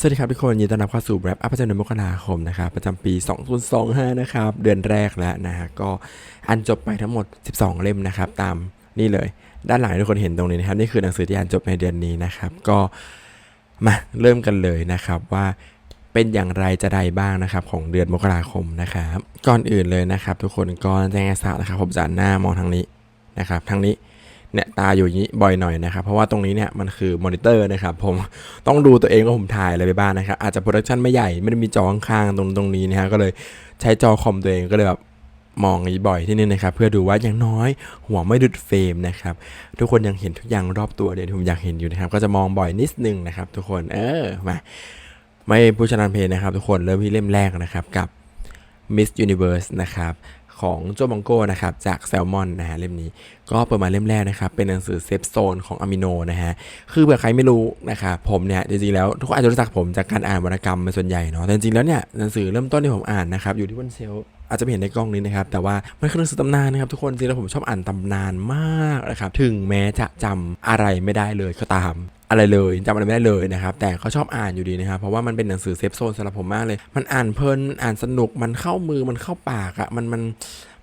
สวัสดีครับทุกคนยินดีต้อนรับเข้าสู่แรปอัพประจำเดือนมกราคมนะครับประจำปี 2025 นะครับเดือนแรกแล้วนะฮะก็อันจบไปทั้งหมด 12 เล่มนะครับตามนี่เลย ด้านหลังทุกคนเห็นตรงนี้นะครับนี่คือหนังสือที่อ่านจบในเดือนนี้นะครับก็มาเริ่มกันเลยนะครับว่าเป็นอย่างไรจะใดบ้างนะครับของเดือนมกราคมนะครับก่อนอื่นเลยนะครับ ทุกคนก็แจ้งให้ทราบนะครับผมจะหันหน้ามองทางนี้นะครับทางนี้ เนี่ยตาอยู่อย่างนี้บ่อยหน่อยนะครับ เพราะว่าตรงนี้เนี่ยมันคือมอนิเตอร์นะครับ ผมต้องดูตัวเองว่าผมถ่ายอะไรไปบ้างนะครับ อาจจะโปรดักชันไม่ใหญ่ไม่ได้มีจอข้างๆตรงตรงนี้นะฮะก็เลยใช้จอคอมตัวเองก็เลยแบบมองนี้บ่อยที่นี่นะครับ เพื่อดูว่าอย่างน้อยหัวไม่ดุดเฟรมนะครับ ทุกคนยังเห็นทุกอย่างรอบตัวเดี๋ยวที่ผมอยากเห็นอยู่นะครับ ก็จะมองบ่อยนิดนึงนะครับ ทุกคนเออมาไม่ผู้ชนะเพลงนะครับ ทุกคนเริ่มที่เล่มแรกนะครับกับ Miss Universe นะครับ ของโจบังโก้นะครับจากแซลมอนนะฮะเล่มนี้ก็เปิดมาเล่มแรกนะครับเป็นหนังสือเซฟโซนของอะมิโนนะฮะคือเผื่อใครไม่รู้นะครับผมเนี่ยจริงๆแล้วทุกคนอาจจะรู้จักผมจากการอ่านวรรณกรรมเป็นส่วนใหญ่เนาะแต่จริงๆแล้วเนี่ยหนังสือเริ่มต้นที่ผมอ่านนะครับอยู่ที่บนเชลอาจจะไม่เห็นในกล้องนี้นะครับ แต่ว่ามันคือหนังสือตำนานนะครับทุกคนจริงๆแล้วผมชอบอ่านตำนานมากนะครับ ถึงแม้จะจำอะไรไม่ได้เลยก็ตาม อะไรเลยจำอะไรไม่ได้เลยนะครับ แต่เขาชอบอ่านอยู่ดีนะครับ เพราะว่ามันเป็นหนังสือเซฟโซนสำหรับผมมากเลย มันอ่านเพลินอ่านสนุกมันเข้ามือมันเข้าปากอะ่ะมันมัน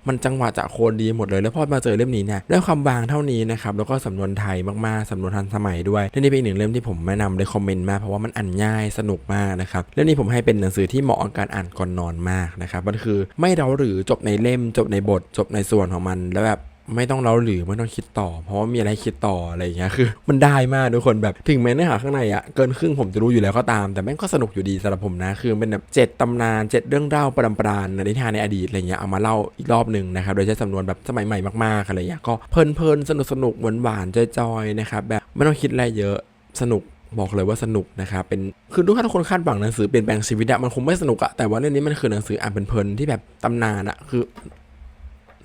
มันจังหวะจะโคนดีหมดเลย แล้วพอมาเจอเล่มนี้เนี่ยด้วยความบางเท่านี้นะครับ แล้วก็สำนวนไทยมากๆ สำนวนทันสมัยด้วยเล่มนี้เป็นหนึ่งเล่มที่ผมแนะนำเลยคอมเมนต์มากเพราะว่ามันอ่านง่ายสนุกมากนะครับเล่มนี้ผมให้เป็นหนังสือที่เหมาะกับการอ่านก่อนนอนมากนะครับมันคือไม่เราหรือจบในเล่มจบในบทจบในส่วนของมันแล้วแบบ ไม่ต้องเล่าหรือไม่ต้องคิดต่อ เพราะว่ามีอะไรให้คิดต่ออะไรอย่างเงี้ยคือ มันได้มากทุกคนแบบถึงแม้เนื้อหาข้างในอะเกินครึ่งผมจะรู้อยู่แล้วก็ตาม แต่แม่งก็สนุกอยู่ดีสำหรับผมนะ คือเป็นแบบเจ็ดตำนานเจ็ดเรื่องเล่าประดำปรานนิทานในอดีตอะไรเงี้ยเอามาเล่าอีกรอบหนึ่งนะครับโดยใช้สำนวนแบบสมัยใหม่มากๆอะไรเงี้ยก็เพลินเพลินสนุกสนุกหวานหวานจอยๆนะครับแบบไม่ต้องคิดอะไรเยอะสนุกบอกเลยว่าสนุกนะครับเป็นคือทุกท่านทุกคนคาดหวังหนังสือเปลี่ยนแปลงชีวิตอะมันคงไม่สนุกอะแต่ว่าเรื่องนี้มันคือหนังสืออ่านเพลินๆที่แบบตำนานอะคือ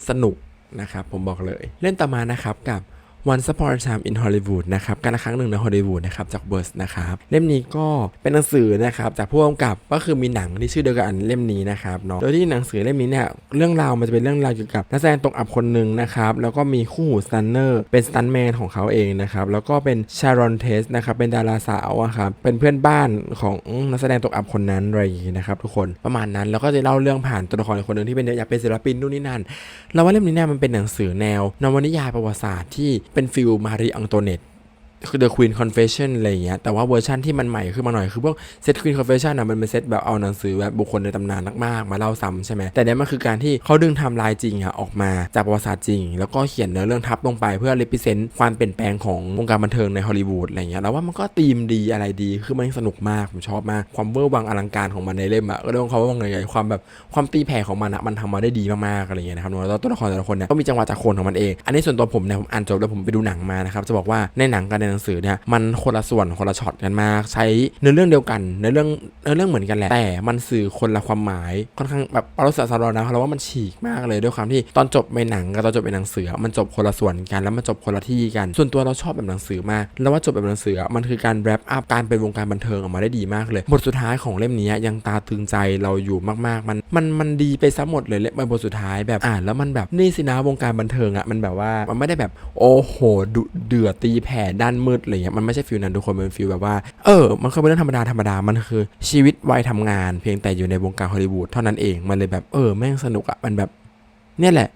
สนุก นะครับผมบอกเลย เล่นต่อมานะครับกับ Once Upon a Time in Hollywood นะครับการละครั้งหนึ่งในฮอลลีวูดนะครับจากเบิร์สนะครับเล่มนี้ก็เป็นหนังสือนะครับจากผู้กำกับก็คือมีหนังที่ชื่อเดียวกันเล่มนี้นะครับเนาะโดยที่หนังสือเล่มนี้เนี่ยเรื่องราวมันจะเป็นเรื่องราวเกี่ยวกับนักแสดงตกอับคนหนึ่งนะครับแล้วก็มีคู่หูสตันเนอร์เป็นสตันแมนของเขาเองนะครับแล้วก็เป็นชารอนเทสนะครับเป็นดาราสาวอะครับเป็นเพื่อนบ้านของนักแสดงตกอับคนนั้นอะไรอย่างงี้นะครับทุกคนประมาณนั้นแล้วก็จะเล่าเรื่องผ่านตัวละครคนหนึ่งที่เป็นอยากเป็นศิลปินนู่นนี่นั่นเราว่าเล่มนี้เนี่ยมันเป็นหนังสือแนวนวนิยายประวัติศาสตร์ที่เป็นฟิลมารีอังโตเนต คือ The Queen Confession อะไรอย่างเงี้ย แต่ว่าเวอร์ชันที่มันใหม่ขึ้นมาหน่อย คือพวกเซต Queen Confession อะมันเป็นเซตแบบเอาหนังสือแบบบุคคลในตำนานมากๆ มาเล่าซ้ำใช่ไหม แต่เนี้ยมันคือการที่เขาดึงทำลายจริงอะออกมาจากประวัติศาสตร์จริง แล้วก็เขียนเนื้อเรื่องทับลงไปเพื่อ represent ความเปลี่ยนแปลงของวงการบันเทิงในฮอลลีวูดอะไรเงี้ย แล้วว่ามันก็ธีมดีอะไรดี คือมันสนุกมาก ผมชอบมาก ความเวอร์วังอลังการของมันในเล่มอะก็เรื่องเขาว่าไงความแบบความตีแผ่ของมันอะมันทำมาได้ดีมากๆอะไรเงี้ยนะครับแล้วตัวละครแต่ละคนเนี่ยก็มีจังหวะจากคนของมันเอง อันนี้ส่วนตัวผมเนี่ยผมอ่านจบแล้วผมไปดูหนังมานะครับจะบอกว่าในหนังกับในหนังสือเนี่ยมันคนละส่วนคนละช็อตกันมาก ใช้เนื้อเรื่องเดียวกันเนื้อเรื่องเนื้อเรื่องเหมือนกันแหละแต่มันสื่อคนละความหมายค่อนข้างแบบปรสสารนะเราว่ามันฉีกมากเลยด้วยความที่ตอนจบในหนังกับตอนจบในหนังสือมันจบคนละส่วนกันแล้วมันจบคนละที่กัน ส่วนตัวเราชอบแบบหนังสือมากแล้วว่าจบแบบหนังสือมันคือการแรปอัพการเป็นวงการบันเทิงออกมาได้ดีมากเลย บทสุดท้ายของเล่มนี้ยังตาตึงใจเราอยู่มากๆ มันมันมันดีไปซะหมดเลยเล่มบทสุดท้ายแบบอ่านแล้วมันแบบนี่สินะวงการบันเทิงอะมันแบบว่ามันไม่ได้แบบโอ้โหดุเดือดตีแผ่ด้านมืดอะไรเงี้ยมันไม่ใช่ฟิลนั้นทุกคนมันฟิลแบบว่าเออมันคือเป็นเรื่องธรรมดาธรรมดามันคือชีวิตวัยทำงาน เพียงแต่อยู่ในวงการฮอลลีวูดเท่านั้นเองมันเลยแบบเออแม่งสนุกอะมันแบบเนี่ยแหละ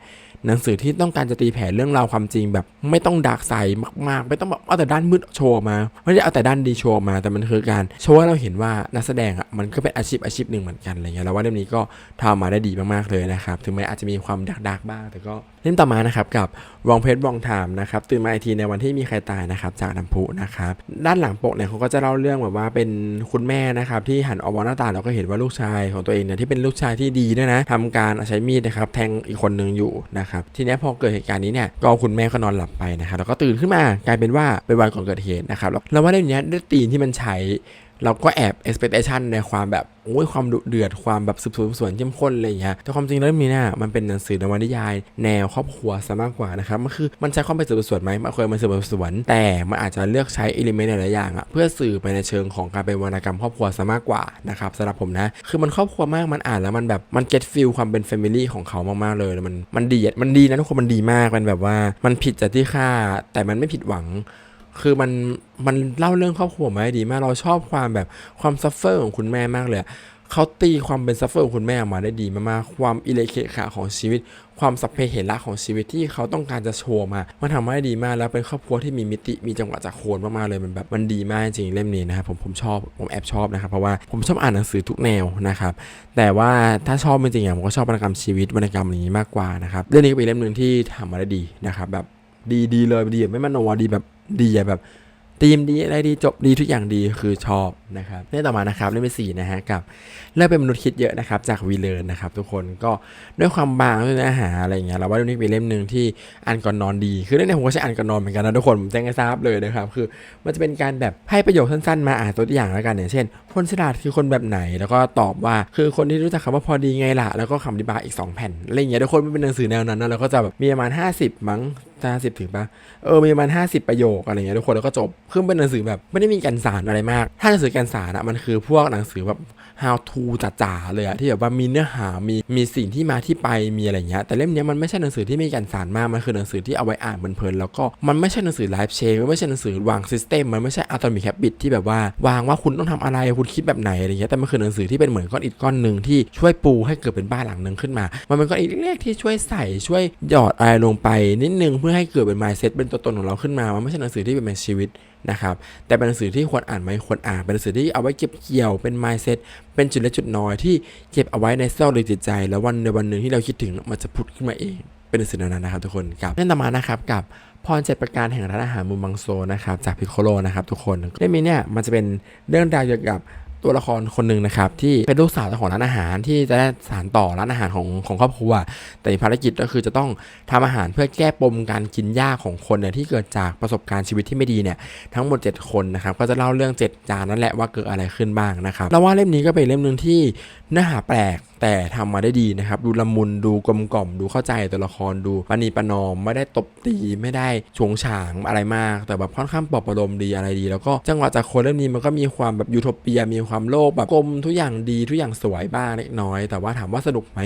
หนังสือที่ต้องการจะตีแผ่เรื่องราวความจริงแบบไม่ต้องดักใส่มากๆ ไม่ต้องแบบเอาแต่ด้านมืดโชว์มา ไม่ได้เอาแต่ด้านดีโชว์มา แต่มันคือการโชว์ให้เราเห็นว่านักแสดงอะมันก็เป็นอาชีพอาชีพหนึ่งเหมือนกันอะไรเงี้ยแล้วว่าเล่มนี้ก็ทำมาได้ดีมากๆเลยนะครับ ถึงแม้อาจจะมีความดักๆบ้าง แต่ก็เล่มต่อมานะครับกับ วองเพชรวองไทม์นะครับตื่นมาไอทีในวันที่มีใครตายนะครับจากน้ำพุนะครับด้านหลังปกเนี่ยเขาก็จะเล่าเรื่องแบบว่าเป็นคุณแม่นะครับที่หันออกมาหน้าต่างแล้วก็เห็นว่าลูกชายของตัวเองเนี่ยที่เป็นลูกชายที่ดีด้วยนะทำการใช้มีดนะครับแทงอีกคนหนึ่งอยู่นะครับทีนี้พอเกิดเหตุการณ์นี้เนี่ยก็คุณแม่ก็นอนหลับไปนะครับแล้วก็ตื่นขึ้นมากลายเป็นว่าเป็นวันก่อนเกิดเหตุนะครับแล้วแล้วว่าเรื่องเนี้ยด้วยตีนที่มันใช้ เราก็แอบ expectation ในความแบบโอ้ยความดุเดือดความแบบสืบสวนสวนเข้มข้นอะไรอย่างเงี้ยแต่ความจริงแล้วเรื่องนี้เนี่ยมันเป็นหนังสือนวนิยาย แนวครอบครัวซะมากกว่านะครับมันคือมันใช้ความเป็นสืบสวนไหมมันเคยมันสืบสวน แต่มันอาจจะเลือกใช้อิเลเมนต์หลายอย่างอะเพื่อสื่อไปในเชิงของการเป็นวรรณกรรมครอบครัวซะมากกว่านะครับสำหรับผมนะ คือมันครอบครัวมากมันอ่านแล้วมันแบบมัน get feel ความเป็น family ของเขามากๆเลยมันมันดีมันดีนะทุกคนมันดีมากมันแบบว่ามันผิดจากที่คาดแต่มันไม่ผิดหวัง คือมันมันเล่าเรื่องครอบครัวมาได้ดีมากเราชอบความแบบความซัฟเฟอร์ของคุณแม่มากเลยเขาตีความเป็นซัฟเฟอร์ของคุณแม่ออกมาได้ดีมากๆความอิเลเคขาของชีวิต ความสัพเพเหระของชีวิตที่เขาต้องการจะโชว์มา มันทำมาได้ดีมากแล้วเป็นครอบครัวที่มีมิติมีจังหวะจากโคนมากๆเลยมันแบบมันดีมากจริงเล่มนี้นะครับผมผมชอบผมแอบชอบนะครับเพราะว่าผมชอบอ่านหนังสือทุกแนวนะครับแต่ว่าถ้าชอบจริงๆผมก็ชอบวรรณกรรมชีวิตวรรณกรรมอย่างนี้มากกว่านะครับเรื่องนี้ก็เป็นเล่มหนึ่งที่ทำมาได้ดีนะครับแบบดีดีเลยดีแบบไม่มโนอะดีแบบ ดีแบบธีมดีอะไรดีจบดีทุกอย่างดีคือชอบนะครับเรื่องต่อมานะครับเล่มที่สี่นะฮะกับเรื่องเป็นมนุษย์คิดเยอะนะครับจากวีเลนนะครับทุกคนก็ด้วยความบางด้วยเนื้อหาอะไรเงี้ยเราว่าเรื่องนี้เป็นเล่มหนึ่งที่อ่านก่อนนอนดีคือเรื่องนี้ผมก็ใช้อ่านก่อนนอนเหมือนกันนะทุกคนผมแจ้งให้ทราบเลยนะครับคือมันจะเป็นการแบบให้ประโยคสั้นๆ มาอ่านตัวอย่างแล้วกันอย่างเช่นพลฉลาดคือคนแบบไหนแล้วก็ตอบว่าคือคนที่รู้จักคำว่าพอดีไงล่ะแล้วก็คำอธิบายอีก 2 แผ่นอะไรเงี้ยทุกคนมันเป็นหนังสือแนวนั้นนะแล้วก็จะแบบมีประมาณ 50 มั้ง จะห้าสิบถึงปะเออมีประมาณ50ประโยคอะไรเงี้ยทุกคนแล้วก็จบคือเป็นหนังสือแบบไม่ได้มีการสารอะไรมาก ถ้าหนังสือการสารอะมันคือพวกหนังสือแบบ how to จ๋าๆเลยอะที่แบบว่ามีเนื้อหามีมีสิ่งที่มาที่ไปมีอะไรเงี้ยแต่เล่มเนี้ยมันไม่ใช่หนังสือที่มีการสารมากมันคือหนังสือที่เอาไว้อ่านเพลินๆแล้วก็มันไม่ใช่หนังสือไลฟ์เชนมันไม่ใช่หนังสือวางซิสเต็มมันไม่ใช่อะตอมิแคบิตที่แบบว่าวางว่าคุณต้องทำอะไรคุณคิดแบบไหนอะไรเงี้ยแต่มันคือหนังสือที่เป็นเหมือนก้อนอิฐก้อนหนึ่งที่ช่วยปูให้เกิดเป็นบ้านหลังหนึ่งขึ้นมา มันเป็นก้อนอิฐเล็กๆที่ช่วยใส่ช่วยหยอดอะไรลงไปนิดนึงเพื่อให้เกิดเป็น mindset เป็นตัวตนของเราขึ้นมา มันไม่ใช่หนังสือที่เป็นชีวิต นะครับแต่เป็นหนังสือที่ควรอ่านไหมควรอ่านเป็นหนังสือที่เอาไว้เก็บเกี่ยวเป็น mindset เป็นจุดเล็กจุดน้อยที่เก็บเอาไว้ในเซลล์หรือจิตใจ แล้ววันในวันหนึ่งที่เราคิดถึงมันจะพุดขึ้นมาเอง เป็นหนังสือนวนั้นนะครับทุกคนกับเล่องต่อมานะครับกับพรเจ็ดประการแห่งร้านอาหารมุมบังโซนะครับจากพิโคโลนะครับทุกคนเล่มนี้เนี่ยมันจะเป็นเรื่องราวเกี่ยวกับ ตัวละครคนหนึ่งนะครับที่เป็นลูกสาวของร้านอาหารที่จะได้สานต่อร้านอาหารของของครอบครัว แต่ภารกิจก็คือจะต้องทำอาหารเพื่อแก้ปมการกินยากของคนเนี่ยที่เกิดจากประสบการณ์ชีวิตที่ไม่ดีเนี่ยทั้งหมด 7 คนนะครับก็จะเล่าเรื่อง 7 จานนั่นแหละว่าเกิดอะไรขึ้นบ้างนะครับเราว่าเล่มนี้ก็เป็นเล่มหนึ่งที่เนื้อหาแปลกแต่ทำมาได้ดีนะครับ ดูละมุนดูกลมกล่อม ดูเข้าใจตัวละครดูปณีปนอม ไม่ได้ตบตีไม่ได้ชงฉางอะไรมาก แต่แบบค่อนข้างปลอบประโลมดีอะไรดี แล้วก็จังหวะจากคนเล่มนี้มันก็มีความแบบยูโทเปียมีความโลกแบบกลมทุกอย่างดีทุกอย่างสวยบ้างเล็กน้อย แต่ว่าถามว่าสนุกไหม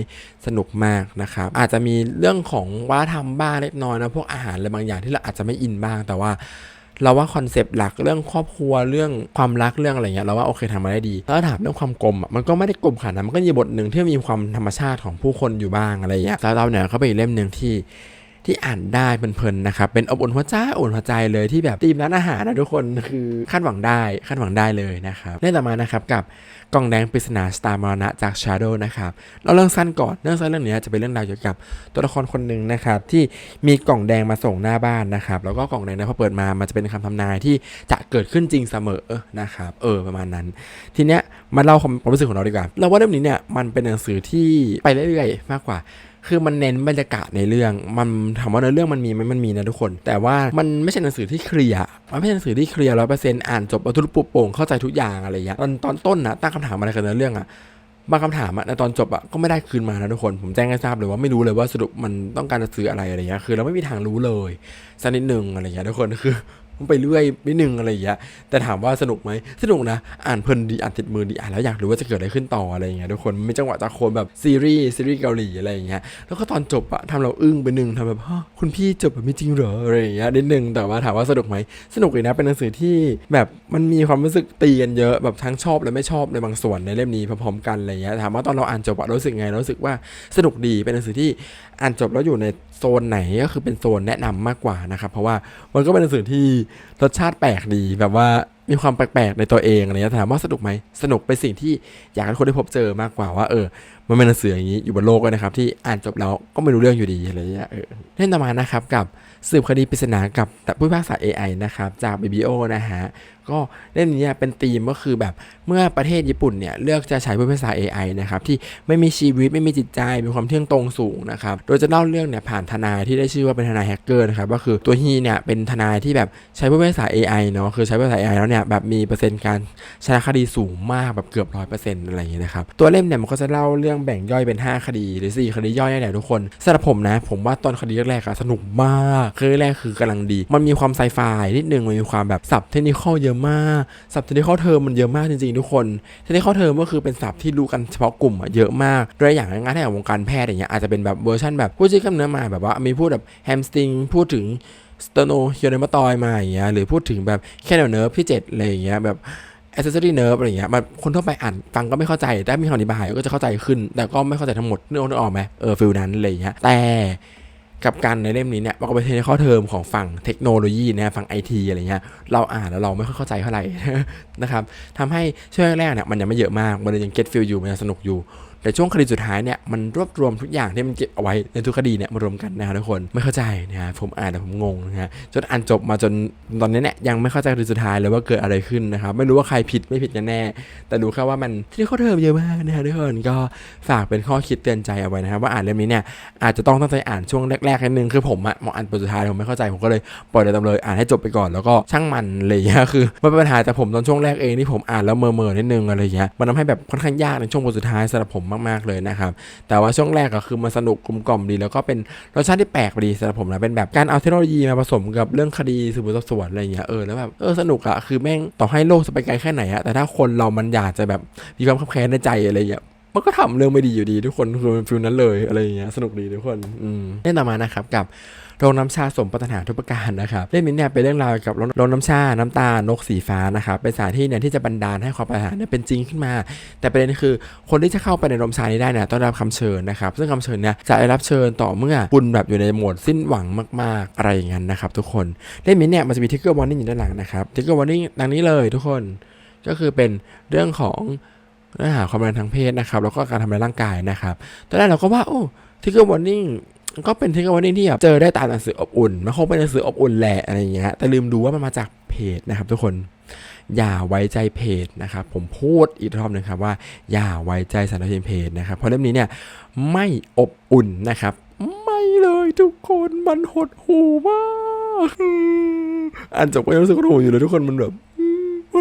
สนุกมากนะครับอาจจะมีเรื่องของวัฒนธรรมบ้างเล็กน้อยนะพวกอาหารอะไรบางอย่างที่เราอาจจะไม่อินบ้างแต่ว่าเราว่าคอนเซปต์หลักเรื่องครอบครัวเรื่องความรักเรื่องอะไรเงี้ยเราว่าโอเคทำมาได้ดีแล้วถามเรื่องความกลมอะมันก็ไม่ได้กลมขนาดนั้นมันก็มีบทหนึ่งที่มีความธรรมชาติของผู้คนอยู่บ้างอะไรเงี้ยแล้วเราเนี่ยก็เป็นอีกเล่มหนึ่งที่ ที่อ่านได้เพลินๆนะครับเป็นอบอุ่นหัวใจอุ่นหัวใจเลยที่แบบตีมร้านอาหารนะทุกคนคือคาดหวังได้คาดหวังได้เลยนะครับเรื่องต่อมานะครับกับกล่องแดงปริศนาสตาร์มรณะจาก Shadow นะครับเราเรื่องสั้นก่อนเรื่องสั้นเรื่องนี้จะเป็นเรื่องราวเกี่ยวกับตัวละครคนหนึ่งนะครับที่มีกล่องแดงมาส่งหน้าบ้านนะครับแล้วก็กล่องแดงนี่ยพอเปิดมามันจะเป็นคำทำนายที่จะเกิดขึ้นจริงเสมอนะครับเออประมาณนั้น ทีเนี้ยมาเล่าความรู้สึกของเราดีกว่า เราว่าเรื่องนี้เนี่ยมันเป็นหนังสือที่ไปเรื่อยๆ มากกว่า คือมันเน้นบรรยากาศในเรื่อง มันถามว่าในเรื่องมันมีไหมมันมีนะทุกคน แต่ว่ามันไม่ใช่หนังสือที่เคลียร์มันไม่ใช่หนังสือที่เคลียร์ร้อยเปอร์เซ็นต์อ่านจบเอาทุลุปุโป่งเข้าใจทุกอย่างอะไรอย่างเงี้ยตอนตอนต้นนะตั้งคำถามอะไรกันในเรื่องอะบางคำถามอะในตอนจบอะก็ไม่ได้คืนมานะทุกคน ผมแจ้งให้ทราบเลยว่าไม่รู้เลยว่าสรุปมันต้องการจะซื้ออะไรอะไรเงี้ยคือเราไม่มีทางรู้เลยสักนิดหนึ่งอะไรเงี้ยทุกคนคือ ไปเรื่อยนิดนึงอะไรอย่างเงี้ยแต่ถามว่าสนุกไหมสนุกนะ อ่านเพลินดีอ่านติดมือดีอ่านแล้วอยากรู้ว่าจะเกิดอะไรขึ้นต่ออะไรอย่างเงี้ยทุกคนมันมีจังหวะจากคนแบบซีรีส์ซีรีส์เกาหลีอะไรอย่างเงี้ยแล้วก็ตอนจบอะทำเราอึ้งไปหนึ่งทำแบบฮะคุณพี่จบแบบไม่จริงเหรออะไรอย่างเงี้ยนิดนึงแต่ว่าถามว่าสนุกไหมสนุกเลยนะเป็นหนังสือที่แบบมันมีความรู้สึกตีกันเยอะแบบทั้งชอบและไม่ชอบในบางส่วนในเล่มนี้พร้อมๆกันอะไรเงี้ยถามว่าตอนเราอ่านจบอะรู้สึกไงรู้สึกว่าสนุกดีเป็นหนังสือที่ อ่านจบแล้วอยู่ในโซนไหนก็คือเป็นโซนแนะนำมากกว่านะครับเพราะว่ามันก็เป็นหนังสือที่รสชาติแปลกดีแบบว่า มีความแปลกๆในตัวเองอะไรเงี้ยถามว่าสนุกไหมสนุกเป็นสิ่งที่อยากให้คนได้พบเจอมากกว่าว่าเออ มันเป็นหนังสืออย่างนี้อยู่บนโลกเลยนะครับ ที่อ่านจบแล้วก็ไม่รู้เรื่องอยู่ดีอะไรเงี้ยเออเล่นต่อมานะครับกับสืบคดีปริศนากับผู้พิพากษา AI นะครับจาก BBO นะฮะก็เล่มนี้เป็นธีมก็คือแบบเมื่อประเทศญี่ปุ่นเนี่ยเลือกจะใช้ผู้พิพากษา AI นะครับที่ไม่มีชีวิตไม่มีจิตใจมีความเที่ยงตรงสูงนะครับโดยจะเล่าเรื่องเนี่ยผ่านทนายที่ได้ชื่อว่าเป็นทนายแฮกเกอร์นะครับก็คือตัวฮีเนี่ยเป็นทนายที่แบบใช้ผู้พิพากษา AI เนาะคือใช้ผู้พิพากษา AI แล้วเนี่ยแบบมีเปอร์เซ็นต์การชนะคดีสูงมากแบบเกือบร้อยเปอร์เซ็นต์อะไรอย่างเงี้ยนะครับตัวเล่มเนี่ยมันก็จะเล่าเรื่องแบ่งย่อยเป็น 5 คดีหรือ 4 คดีย่อยนี่แหละทุกคนสำหรับผมนะ ผมว่าตอนคดีแรกๆอะสนุกมากคือแรกคือกำลังดี มันมีความไซไฟนิดนึงมันมีความแบบศัพท์เทคนิคเยอะมากศัพท์เทคนิคเทอมมันเยอะมากจริงๆทุกคนเทคนิคเทอมก็คือเป็นศัพท์ที่รู้กันเฉพาะกลุ่มอะเยอะมากด้วยอย่างง่ายๆถ้าอย่วงการแพทย์อย่างเงี้ยอาจจะเป็นแบบเวอร์ชันแบบผู้ชี้กล้ามเนื้อมาแบบว่ามีพูดแบบแฮมสตริงพูดถึง สเตโนเฮียเนมาตอยมาอย่างเงี้ยหรือพูดถึงแบบแค่เนิร์ฟที่เจ็ดอะไรอย่างเงี้ยแบบ accessory nerve อะไรเงี้ยมันคนทั่วไปอ่านฟังก็ไม่เข้าใจได้มีคำอธิบายก็จะเข้าใจขึ้น แต่ก็ไม่เข้าใจทั้งหมดนึกออกนึกออกไหมเออฟิลนั้นอะไรเงี้ยแต่กับการในเล่มนี้เนี่ยมันก็เป็นในข้อเทอมของฝั่งเทคโนโลยีนะฝั่งไอทีอะไรเงี้ยเราอ่านแล้วเราไม่ค่อยเข้าใจเท่าไหร่นะครับทำให้ช่วงแรกเนี่ยมันยังไม่เยอะมากมันยัง get feel อยู่มันยังสนุกอยู่ แต่ช่วงคดีสุดท้ายเนี่ยมันรวบรวมทุกอย่างที่มันเก็บเอาไว้ในทุกคดีเนี่ยมารวมกันนะครับทุกคนไม่เข้าใจนะฮะผมอ่านแต่ผมงงนะฮะจนอ่านจบมาจนตอนนี้เนี่ยยังไม่เข้าใจคดีสุดท้ายเลยว่าเกิดอะไรขึ้นนะครับไม่รู้ว่าใครผิดไม่ผิดกันแน่ แต่รู้แค่ว่ามันที่เข้อเทอมเยอะมากนะฮะทุกคนก็ฝากเป็นข้อคิดเตือนใจเอาไว้นะครับว่าอ่านเล่มนี้เนี่ยอาจจะต้องตั้งใจอ่านช่วงแรกๆนิดนึงคือผมอะมองอ่านบทสุดท้ายผมไม่เข้าใจผมก็เลยปล่อยเลยตามเลยอ่านให้จบไปก่อนแล้วก็ช่างมันอะไรอย่างเงี้ยคือมันเป็นปัญหาแต่ผมตอนช่วงแรกเองที่ผมอ่านแล้วเมื่อๆนิดนึงอะไรเงี้ยมันทำให้แบบค่อนข้างยากในช่วงบทสุดท้ายสำหรับผมมากๆเลยนะครับ แต่ว่าช่วงแรกก็คือมันสนุกกลมกล่อมดี แล้วก็เป็นรสชาติที่แปลกดีสำหรับผมนะเป็นแบบการเอาเทคโนโลยีมาผสมกับเรื่องคดีสืบสวนสอบสวนอะไรอย่างเงี้ยเออแล้วแบบเออสนุกอะคือแม่งต่อให้โลกจะไปไกลแค่ไหนอะแต่ถ้าคนเรามันอยากจะแบบมีความขับแค้นในใจอะไรอย่างเงี้ย มันก็ทำเรื่องไม่ดีอยู่ดีทุกคนคือมันฟิลนั้นเลยอะไรอย่างเงี้ยสนุกดีทุกคนอืมเล่นต่อมานะครับกับโรงน้ำชาสมปรารถนาทุกประการนะครับเล่มนี้เนี่ยเป็นเรื่องราวกับโรงโรงน้ำชา น้ำตาลนกสีฟ้านะครับเป็นสถานที่เนี่ยที่จะบันดาลให้ความปรารถนาเนี่ยเป็นจริงขึ้นมา แต่ประเด็นคือคนที่จะเข้าไปในโรงน้ำชานี้ได้เนี่ยต้องได้รับคำเชิญนะครับซึ่งคำเชิญเนี่ยจะได้รับเชิญต่อเมื่อคุณแบบอยู่ในโหมดสิ้นหวังมาก ๆ อะไรอย่างนั้นนะครับทุกคนเล่มนี้เนี่ยมันจะมีทิกเกอร์วอร์นิ่งอยู่ด้านหลังนะครับทิกเกอร์วอร์นิ่งดังนี้เลยทุกคนก็คือเป็นเรื่องของ เนื้อหาความรุนแรงทางเพศนะครับ แล้วก็การทำร้ายร่างกายนะครับ ตอนแรกเราก็ว่า โอ้ทิกเกอร์วอร์นิ่งก็เป็นทิกเกอร์วอร์นิ่งที่แบบเจอได้ตามหนังสืออบอุ่น มันคงเป็นหนังสืออบอุ่นแหละอะไรอย่างเงี้ย แต่ลืมดูว่ามันมาจากเพจนะครับ ทุกคน อย่าไว้ใจเพจนะครับ ผมพูดอีกรอบหนึงครับว่า อย่าไว้ใจสารพิมพ์เพจนะครับ เพราะเล่มนี้เนี่ยไม่อบอุ่นนะครับ ไม่เลยทุกคน มันหดหูมาก อ่านจบก็ยังรู้สึกหดหูอยู่เลยทุกคน มันแบบ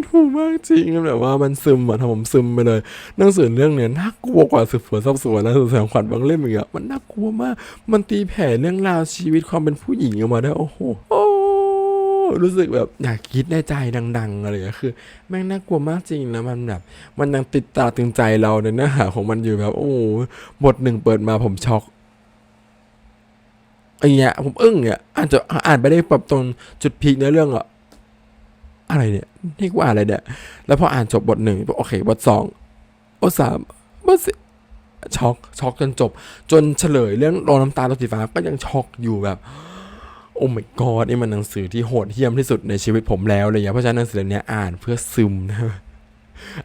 ดหูมากจริงแบบว่ามันซึมอะทำผมซึมไปเลยหนังสือเรื่องเนี้ยน่ากลัวกว่าสืบสวนสอบสวนและสืบสวนขวัญบางเล่มอีกอะมันน่ากลัวมาก มันตีแผ่เรื่องราวชีวิตความเป็นผู้หญิงออกมาได้โอ้โหโอ้รู้สึกแบบอยากคิดในใจดัง ๆ อะไรอย่างเงี้ยคือ แม่งน่ากลัวมากจริงแล้วมันแบบ มันยังติดตาตึงใจเราในเนื้อหาของมันอยู่แบบ โอ้โหบทหนึ่งเปิดมาผมช็อกไอ้เงี้ยผมอึ้งเนี่ยอ่านจะอ่านไปได้แบบตรงจุดพีคเนื้อเรื่องอะ อะไรเนี่ยนี่กูอ่านอะไรเนี่ย แล้วพออ่านจบบทหนึ่งโอเคบทสองบทสามบทสี่ช็อกช็อกจนจบ จนเฉลยเรื่องโรงน้ำตาลรถสีฟ้าก็ยังช็อกอยู่แบบ โอ้ my god นี่มันหนังสือที่โหดเหี้ยมที่สุดในชีวิตผมแล้วเลยอย่าเพราะฉะนั้นหนังสือเล่มนี้อ่านเพื่อซึมนะ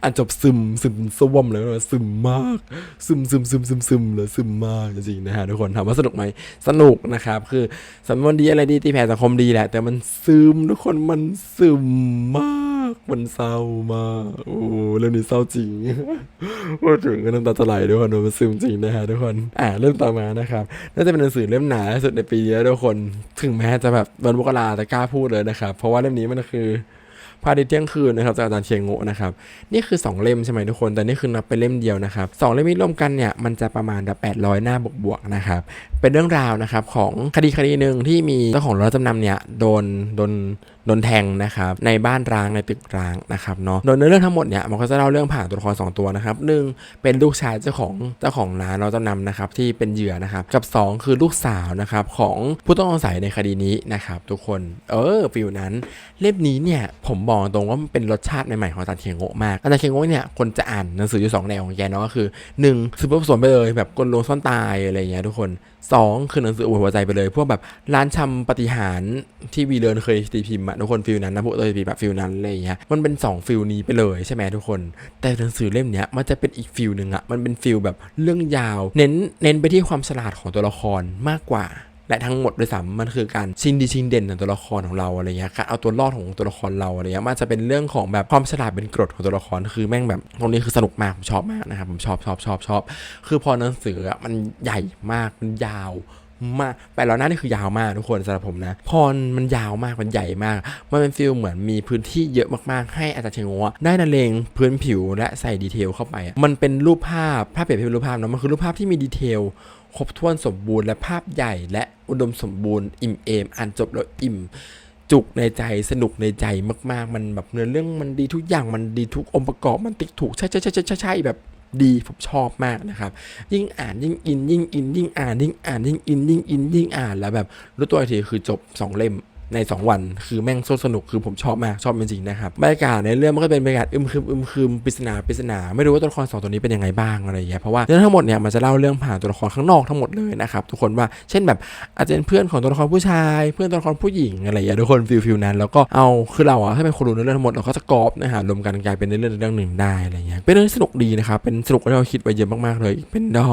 อ่านจบซึมซึมซ่วมเลยนะซึมมาก ซึมซึมซึมซึมซึมเลยซึมมากจริงๆนะฮะทุกคนถามว่าสนุกไหมสนุกนะครับ คือสำนวนดีอะไรดีตีแผ่สังคมดีแหละ แต่มันซึมทุกคนมันซึมมากมันเศร้ามากโอ้เรื่องนี้เศร้าจริงพูดถึงก็น้ำตาจะไหลทุกคนมันซึมจริงนะฮะทุกคนอ่าเริ่มต่อมานะครับน่าจะเป็นหนังสือเล่มหนาที่สุดในปีนี้แล้วทุกคน ถึงแม้จะแบบวันมกราแต่กล้าพูดเลยนะครับ เพราะว่าเล่มนี้มันคือ พระอาทิตย์เที่ยงคืนนะครับจากอาจารย์เชียงโง่นะครับนี่คือ 2 เล่มใช่ไหมทุกคน แต่นี่คือนับเป็นเล่มเดียวนะครับสองเล่มนี้รวมกันเนี่ยมันจะประมาณแบบ800หน้าบวกๆนะครับเป็นเรื่องราวนะครับของคดีคดีหนึ่งที่มีเจ้าของรถจำนำเนี่ยโดนโดน โดนแทงนะครับในบ้านร้างในตึกร้างนะครับเนาะโดยในเรื่องทั้งหมดเนี่ยมันก็จะเล่าเรื่องผ่านตัวละครสองตัวนะครับหนึ่งเป็นลูกชายเจ้าของเจ้าของร้านรถจำนำนะครับที่เป็นเหยื่อนะครับกับสองคือลูกสาวนะครับของผู้ต้องสงสัยในคดีนี้นะครับทุกคนเออฟิลนั้นเล่มนี้เนี่ยผมบอกตรงว่ามันเป็นรสชาติใหม่ๆของอาจารย์เคียงโงะมากอาจารย์เคียงโงะเนี่ยคนจะอ่านหนังสืออยู่สองแนวของแกเนาะก็คือหนึ่งสืบสวนไปเลยแบบกลลงซ่อนตายอะไรอย่างเงี้ยทุกคน สองคือหนังสืออวดหัวใจไปเลย พวกแบบร้านชำปฏิหารที่วีเลนเคยตีพิมพ์อะทุกคนฟิลนั้นนะพวกตีพิมพ์แบบฟิลนั้นอะไรอย่างเงี้ยมันเป็นสองฟิลนี้ไปเลยใช่ไหมทุกคน แต่หนังสือเล่มเนี้ยมันจะเป็นอีกฟิลหนึ่งอะมันเป็นฟิลแบบเรื่องยาว เน้นเน้นไปที่ความฉลาดของตัวละครมากกว่า และทั้งหมดด้วยซ้ำมันคือการชิงดีชิงเด่นของตัวละครของเราอะไรเงี้ยการเอาตัวรอดของตัวละครเราอะไรเงี้ยมันจะเป็นเรื่องของแบบความฉลาดเป็นกรดของตัวละครคือแม่งแบบตรงนี้คือสนุกมากผมชอบมากนะครับผมชอบชอบชอบชอบคือพอหนังสือมันใหญ่มากมันยาวมากแปดร้อยหน้านี่คือยาวมากทุกคนสำหรับผมนะพอมันยาวมากมันใหญ่มาก มันเป็นฟิลเหมือนมีพื้นที่เยอะมากๆ ให้อาจารย์เชงโงะได้นรเลงพื้นผิวและใส่ดีเทลเข้าไป มันเป็นรูปภาพภาพเปรียบเทียบรูปภาพเนอะมันคือรูปภาพที่มีดีเทล ครบถ้วนสมบูรณ์และภาพใหญ่ และอุดมสมบูรณ์อิ่มเอมอ่านจบแล้วอิ่ม จุกในใจสนุกในใจมากๆ มันแบบเนื้อเรื่องมันดีทุกอย่างมันดีทุกองค์ประกอบมันติ๊กถูกใช่ใช่ใช่ใช่ใช่แบบดีผมชอบมากนะครับ ยิ่งอ่านยิ่งอินยิ่งอินยิ่งอ่านยิ่งอ่านยิ่งอินยิ่งอินยิ่งอ่านแล้วแบบรู้ตัวทีคือจบสองเล่ม ใน 2 วัน คือแม่งโคตรสนุกคือผมชอบมากชอบจริงๆนะครับบรรยากาศในเรื่องมันก็เป็นบรรยากาศอึมครึมอึมครึมปริศนาปริศนาไม่รู้ว่าตัวละครสองตัวนี้เป็นยังไงบ้างอะไรอย่างเงี้ยเพราะว่าเรื่องทั้งหมดเนี่ยมันจะเล่าเรื่องผ่านตัวละครข้างนอกทั้งหมดเลยนะครับทุกคนว่าเช่นแบบอาจจะเป็นเพื่อนของตัวละครผู้ชาย เพื่อนตัวละครผู้หญิงอะไรอย่างเงี้ยทุกคนฟิลฟิลนั้นแล้วก็เอาคือเราอะถ้าเป็นคนรู้เรื่องทั้งหมดเราก็จะกรอบนะฮะรวมกันกลายเป็นเรื่องเรื่องหนึ่งได้อะไรเงี้ยเป็นเรื่องสนุกดีนะครับเป็นสนุกที่เราคิดไว้เยอะมากๆเลยเป็นดอ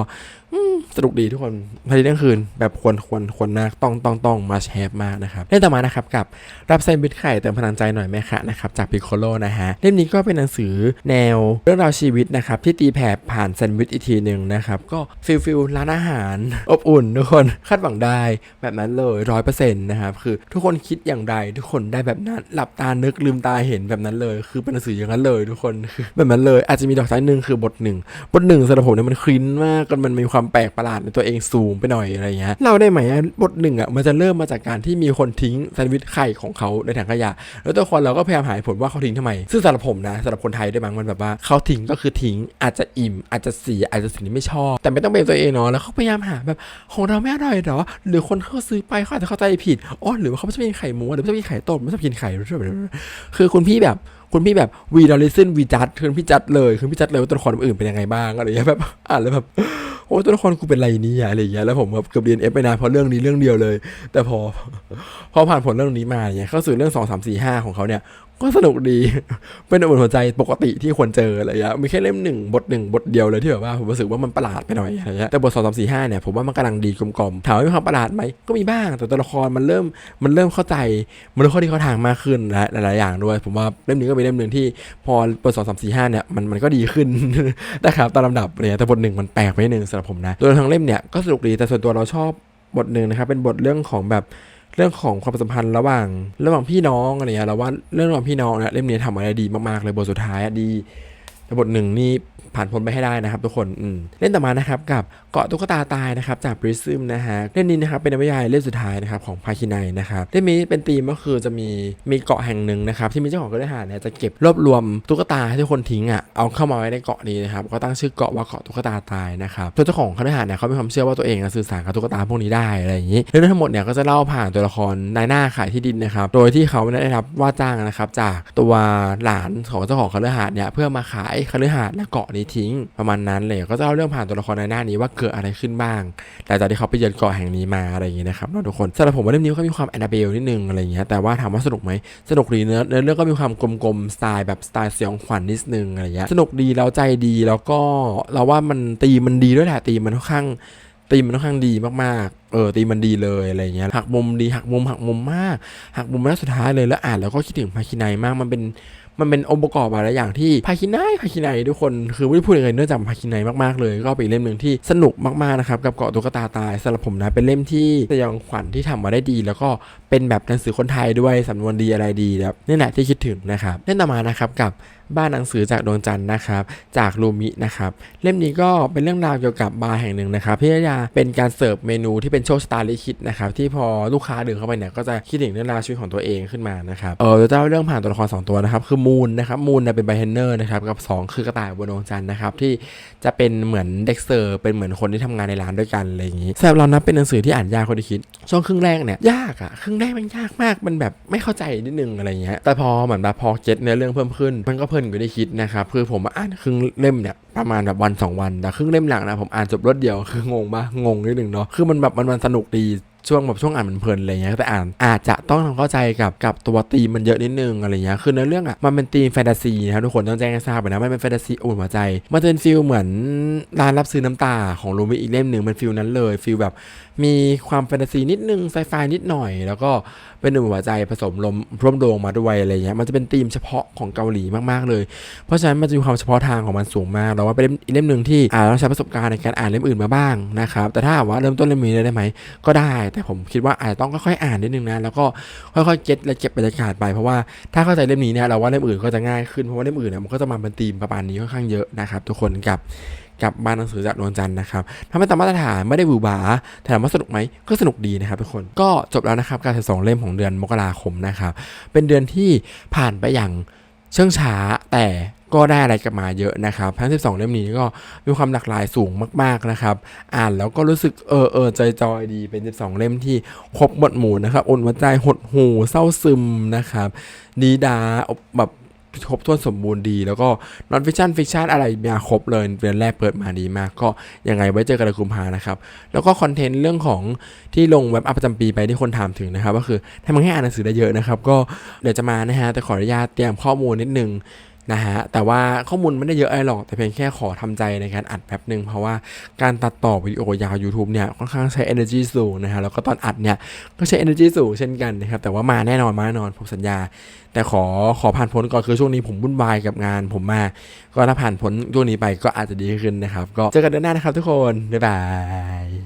สนุกดีทุกคนพอดีเที่ยงคืน แบบควรควรควรนะต้องต้องต้องมาแชร์มากนะครับเล่มต่อมานะครับกับรับแซนด์วิชไข่เติมพลังใจหน่อยแม่ค่ะนะครับจากพิโคโลนะฮะเล่มนี้ก็เป็นหนังสือแนวเรื่องราวชีวิตนะครับที่ตีแผ่ผ่านแซนด์วิชอีกทีหนึ่งนะครับก็ฟิลฟิลร้านอาหาร อบอุ่นทุกคนคาดหวังได้แบบนั้นเลยร้อยเปอร์เซ็นต์นะครับคือทุกคนคิดอย่างไรทุกคนได้แบบนั้นหลับตานึกลืมตาเห็นแบบนั้นเลย คือเป็นหนังสืออย่างนั้นเลยทุกคนคือแบบนั้นเลย อาจจะมีดอกไม้หนึ่งคือบทหนึ่งบทหนึ่งสำหรับผมเนี่ยมันคลินมากกันมันมีความแปลกประหลาดในตัวเองสูงไปหน่อยอะไรเงี้ยเราได้ไหมอะบทหนึ่งอะมันจะเริ่มมาจากการที่มีคนทิ้งแซนด์วิชไข่ของเขาในถังขยะ แล้วตัวคนเราก็พยายามหาผลว่าเขาทิ้งทำไม ซึ่งสำหรับผมนะสำหรับคนไทยด้วยมั้งมันแบบว่าเขาทิ้งก็คือทิ้งอาจจะอิ่ม อาจจะเสียอาจจะสิ่งที่ไม่ชอบ แต่ไม่ต้องเป็นตัวเองเนาะแล้วเขาพยายามหาแบบของเราไม่อร่อยหรอหรือคนเขาซื้อไปเขาอาจจะเข้าใจผิดอ๋อหรือว่าเขาไม่ชอบกินไข่หมูหรือไม่ชอบกินไข่ต้มไม่ชอบกินไข่คือคุณพี่แบบ คุณพี่แบบวีดอลิซึนวีจัดคือพี่จัดเลยคือพี่จัดเลยว่าตัวละครอื่นเป็นยังไงบ้างอะไรอย่างเงี้ยแบบอ่านแล้วแบบโอ้ตัวละครกูเป็นไรนี่ยอะไรอย่างเงี้ยแล้วผมแบบเกือบเรียนเอฟไปนานเพราะเรื่องนี้เรื่องเดียวเลย แต่พอพอผ่านผลเรื่องนี้มาเนี่ยเข้าสู่เรื่องสองสามสี่ห้าของเขาเนี่ย ก็สนุกดี เป็นอุบหัวใจปกติที่ควรเจออะไรอย่างเงี้ยมีแค่เล่มหนึ่งบทหนึ่งบทเดียวเลยที่แบบว่าผมรู้สึกว่ามันประหลาดไปหน่อยอะไรเงี้ยแต่บทสองสามสี่ห้าเนี่ยผมว่ามันกำลังดีกลมๆถามว่ามีความประหลาดไหมก็มีบ้าง แต่ตัวละครมันเริ่มมันเริ่มเข้าใจมันเริ่มเข้าที่เข้าทางมากขึ้นและหลายๆอย่างด้วย ผมว่าเล่มนี้ก็เป็นเล่มหนึ่งที่พอบทสองสามสี่ห้าเนี่ยมันมันก็ดีขึ้นนะครับตามลำดับเนี่ยแต่บทหนึ่งมันแปลกไปนิดนึงสำหรับผมนะตัวทั้งเล่มเนี่ยก็สนุกดีแต่ส่วนตัวเราชอบบทหนึ่งนะครับเป็นบทเรื่องของแบบ เรื่องของความสัมพันธ์ระหว่าง ระหว่างพี่น้องอะไรเงี้ยเราว่าเรื่องระหว่างพี่น้องเนี่ยเล่มนี้ทำมาได้ดีมากๆเลยบทสุดท้ายอะดี แต่บทหนึ่งนี่ผ่านพ้นไปให้ได้นะครับทุกคนเล่นต่อมานะครับกับเกาะตุ๊กตาตายนะครับจากบริซึมนะฮะเล่มนี้นะครับเป็นนวนิยายเล่มสุดท้ายนะครับของภาคินัยนะครับเล่มนี้เป็นธีมก็คือจะมีมีเกาะแห่งหนึ่งนะครับที่มีเจ้าของกระดาษเนี่ยจะเก็บรวบรวมตุ๊กตาที่คนทิ้งอะเอาเข้ามาไว้ในเกาะนี้นะครับก็ตั้งชื่อเกาะว่าเกาะตุ๊กตาตายนะครับตัวเจ้าของกระดาษเนี่ยเขามีความเชื่อว่าตัวเองอะสื่อสารกับตุ๊กตาพวกนี้ได้อะไรอย่างนี้เรื่องทั้งหมดเนี่ยก็จะเล่าผ่านตัวละครนายหน้าขายที่ดินนะครับโดยที่เขาได้รับว่าจ้างนะครับจากตัวหลานของเจ้าของคฤหาสน์เนี่ยเพื่อมาขายคฤหาสน์และเกาะนี้ทิ้ง ประมาณนั้นเลยก็จะเล่าเรื่องผ่านตัวละครในหน้านี้ว่าเกิดอะไรขึ้นบ้างหลังจากที่เขาไปเยือนเกาะแห่งนี้มาอะไรอย่างนี้นะครับทุกคนสำหรับผมว่าเล่มนี้ก็มีความแอนนาเบลนิดนึงอะไรอย่างเงี้ยแต่ว่าถามว่าสนุกไหมสนุกดีเนื้อเนื้อเรื่องก็มีความกลมๆสไตล์แบบสไตล์สยองขวัญนิดนึงอะไรเงี้ยสนุกดีแล้วใจดีแล้วก็เราว่ามันตีมันดีด้วยแหละตีมันค่อนข้างตีมันค่อนข้างดีมากๆ เออตีมันดีเลยอะไรเงี้ย หักมุมดีหักมุมหักมุมมาก หักมุมแล้วสุดท้ายเลยแล้วอ่านแล้วก็คิดถึงภาคินัยมาก มันเป็น มันเป็นองค์ประกอบอะไรอย่างที่พาคินัยพาคินัยทุกคนคือไม่ได้พูดอะไรเนื่องจากพาคินัยมากๆเลยก็เป็นเล่มหนึ่งที่สนุกมากๆนะครับกับเกาะตุ๊กตาตายสำหรับผมนะเป็นเล่มที่สยองขวัญที่ทำมาได้ดี แล้วก็ เป็นแบบหนังสือคนไทยด้วยสำนวนดีอะไรดีแบบนี่แหละที่คิดถึงนะครับเล่มต่อมานะครับกับบ้านหนังสือจากดวงจันทร์นะครับจากลูมินะครับเล่มนี้ก็เป็นเรื่องราวเกี่ยวกับบาร์แห่งหนึ่งนะครับที่จะเป็นการเสิร์ฟเมนูที่เป็นโชคชะตาลิขิตนะครับที่พอลูกค้าเดินเข้าไปเนี่ยก็จะคิดถึงเรื่องราวชีวิตของตัวเองขึ้นมานะครับเออจะเล่าเรื่องผ่านตัวละครสองตัวนะครับคือมูนนะครับมูนเนี่ยเป็นไบเทนเนอร์นะครับกับสองคือกระต่ายบนดวงจันทร์นะครับที่จะเป็นเหมือนเด็กเสิร์ฟเป็นเหมือนคนที่ทำงานในร้านด้วยกันอะไรอย่างนี้สำหรับเรานะเป็นหนังสือที่อ่านยากคนที่คิดช่วงครึ่งแรกเนี่ยยากอะครึ่งแรกมันยากมากมันแบบไม่เข้าใจนิดนึงอะไรเงี้ยแต่พอเหมือนแบบพอเก็ตเนื้อเรื่องเพิ่มขึ้น มันก็เพลินกว่าที่คิดนะครับคือผมอ่านครึ่งเล่มเนี่ยประมาณแบบวันสองวันแต่ครึ่งเล่มหลังนะผมอ่านจบรวดเดียวคืองงปะงงนิดนึงเนาะคือมันแบบมันมันสนุกดีช่วงแบบช่วงอ่านมันเพลินอะไรเงี้ยแต่อ่านอาจจะต้องทำเข้าใจกับกับตัวธีมมันเยอะนิดนึงอะไรเงี้ยคือในเรื่องอะมันเป็นธีมแฟนตาซีนะครับทุกคนต้องแจ้งให้ทราบไปนะมันเป็นแฟนตาซีอุ่นหัวใจ มันเป็นฟิลเหมือนร้านรับซื้อน้ำตาของรูมิอีกเล่มหนึ่งมันฟิลนั้นเลยฟิลแบบ มีความแฟนตาซีนิดนึงไซไฟนิดหน่อย แล้วก็เป็นหนึ่งหัวใจผสมลมร่วมโดงมาด้วยอะไรเงี้ยมันจะเป็นธีมเฉพาะของเกาหลีมากๆเลย เพราะฉะนั้นมันจะมีความเฉพาะทางของมันสูงมากเราว่าเป็นอีกเล่มหนึ่งที่อ่านต้องใช้ประสบการณ์ในการอ่านเล่มอื่นมาบ้างนะครับแต่ถ้าว่าเริ่มต้นเล่มนี้ได้ไหมก็ได้ แต่ผมคิดว่าอาจจะต้องค่อยๆอ่านนิดนึงนะแล้วก็ค่อยๆเก็ตและเก็บบรรยากาศไปเพราะว่าถ้าเข้าใจเล่มนี้เนี่ยเราว่าเล่มอื่นก็จะง่ายขึ้นเพราะว่าเล่มอื่นเนี่ยมันก็จะมาเป็นธีมประมาณนี้ค่อนข้างเยอะนะครับทุกคนกับ กับบ้านหนังสือจากดวงจันทร์นะครับถ้าไม่ตามมาตรฐานไม่ได้บูบาแต่ถามว่าสนุกไหมก็สนุกดีนะครับทุกคนก็จบแล้วนะครับการ12เล่มของเดือนมกราคมนะครับเป็นเดือนที่ผ่านไปอย่างเชื่องช้าแต่ก็ได้อะไรกลับมาเยอะนะครับทั้ง 12 เล่มนี้ก็มีความหลากหลายสูงมากๆนะครับ อ่านแล้วก็รู้สึกเออเออใจจอยดีเป็น 12 เล่มที่ครบหมดหมู่นะครับอุ่นหัวใจหดหูเศร้าซึมนะครับ ดีดาแบบ ครบถ้วนสมบูรณ์ดี แล้วก็นอนฟิชชั่นฟิชชั่นอะไรมาครบเลยเดือนแรกเปิดมาดีมาก ก็ยังไงไว้เจอกันในกุมภานะครับ แล้วก็คอนเทนต์เรื่องของที่ลงเว็บอัพประจำปีไปที่คนถามถึงนะครับ ก็คือทำให้อ่านหนังสือได้เยอะนะครับ ก็เดี๋ยวจะมานะฮะแต่ขออนุญาตเตรียมข้อมูลนิดนึง นะฮะแต่ว่าข้อมูลไม่ได้เยอะอะไรหรอกแต่เพียงแค่ขอทำใจในการอัดแป๊บหนึ่งเพราะว่าการตัดต่อวิดีโอยาว YouTube เนี่ยค่อนข้างใช้ energy สูงนะฮะแล้วก็ตอนอัดเนี่ยก็ใช้ energy สูงเช่นกันนะครับแต่ว่ามาแน่นอนมาแน่นอนผมสัญญา แต่ขอขอผ่านพ้นก่อนคือช่วงนี้ผมวุ่นวายกับงานผมมากก็ถ้าผ่านพ้นช่วงนี้ไปก็อาจจะดีขึ้นนะครับ ก็เจอกันเดือนหน้านะครับทุกคนบ๊ายบาย